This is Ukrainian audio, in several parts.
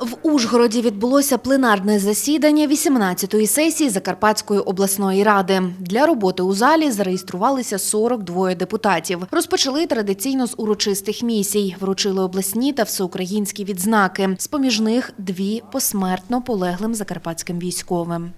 В Ужгороді відбулося пленарне засідання 18-ї сесії Закарпатської обласної ради. Для роботи у залі зареєструвалися 42 депутатів. Розпочали традиційно з урочистих місій. Вручили обласні та всеукраїнські відзнаки. З-поміж них дві посмертно полеглим закарпатським військовим.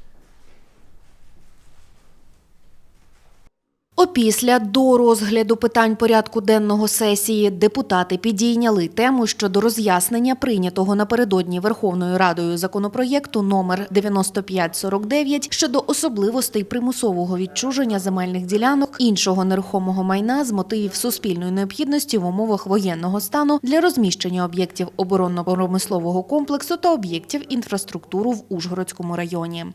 Опісля до розгляду питань порядку денного сесії депутати підійняли тему щодо роз'яснення прийнятого напередодні Верховною Радою законопроєкту номер 9549 щодо особливостей примусового відчуження земельних ділянок іншого нерухомого майна з мотивів суспільної необхідності в умовах воєнного стану для розміщення об'єктів оборонно-промислового комплексу та об'єктів інфраструктури в Ужгородському районі.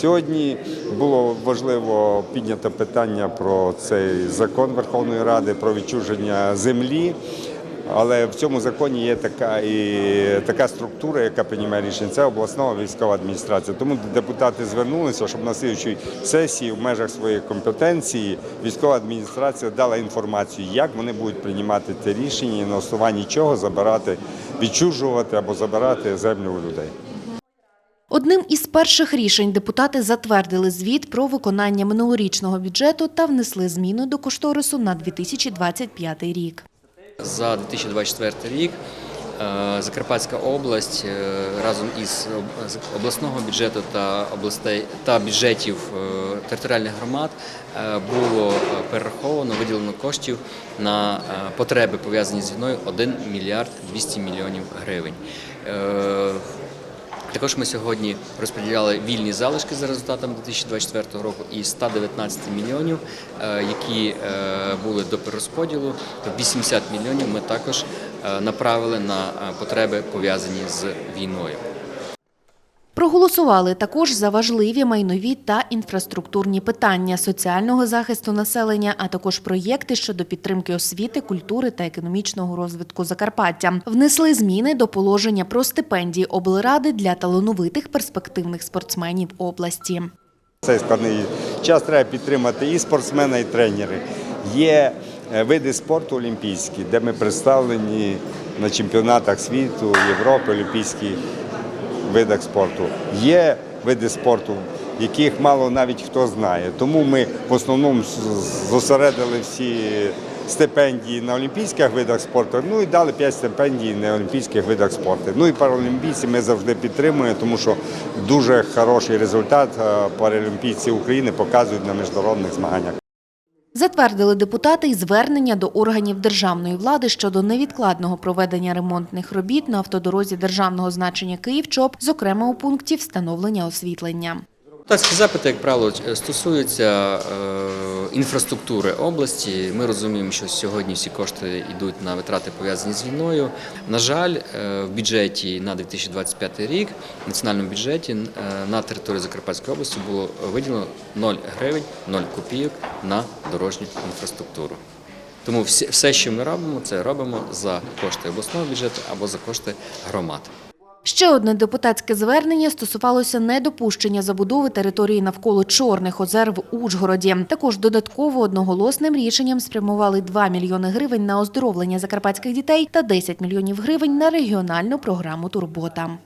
Сьогодні було важливо підняти питання про цей закон Верховної Ради про відчуження землі. Але в цьому законі є така і така структура, яка приймає рішення. Це обласна військова адміністрація. Тому депутати звернулися, щоб на слідчій сесії в межах своєї компетенції військова адміністрація дала інформацію, як вони будуть приймати це рішення і на основанні чого забирати, відчужувати або забирати землю у людей. Одним із перших рішень депутати затвердили звіт про виконання минулорічного бюджету та внесли зміни до кошторису на 2025 рік. За 2024 рік е, Закарпатська область е, разом із об- обласного бюджету та областей та бюджетів е, територіальних громад було перераховано виділено коштів на потреби пов'язані з війною 1 мільярд 200 мільйонів гривень. Також ми сьогодні розподіляли вільні залишки за результатами 2024 року і 119 мільйонів, е, які е, були до перерозподілу, то 80 мільйонів ми також е, направили на потреби пов'язані з війною. Проголосували також за важливі майнові та інфраструктурні питання соціального захисту населення, а також проєкти щодо підтримки освіти, культури та економічного розвитку Закарпаття. Внесли зміни до положення про стипендії облради для талановитих перспективних спортсменів області. Цей складний час треба підтримати і спортсмена, і тренери. Є е, види спорту олімпійські, де ми представлені на чемпіонатах світу, Європи, олімпійських видах спорту. Є види спорту, яких мало навіть хто знає. Тому ми в основному зосередили всі стипендії на олімпійських видах спорту, ну і дали 5 стипендій на олімпійських видах спорту. Ну і паралімпійці ми завжди підтримуємо, тому що дуже хороший результат е, паралімпійці України показують на міжнародних змаганнях. Затвердили депутати й звернення до органів державної влади щодо невідкладного проведення ремонтних робіт на автодорозі державного значення Київ-ЧОП, зокрема у пункті встановлення освітлення. Депутатські запити, як правило, стосуються е, інфраструктури області. Ми розуміємо, що сьогодні всі кошти йдуть на витрати пов'язані з війною. На жаль, е, в бюджеті на 2025 рік, в національному бюджеті е, на території Закарпатської області було виділено 0 гривень, 0 копійок на дорожню інфраструктуру. Тому все, що ми робимо, це робимо за кошти обласного бюджету або за кошти громад. Ще одне депутатське звернення стосувалося недопущення забудови території навколо Чорних озер в Ужгороді. Також додатково одноголосним рішенням спрямували 2 мільйони гривень на оздоровлення закарпатських дітей та 10 мільйонів гривень на регіональну програму Турбота.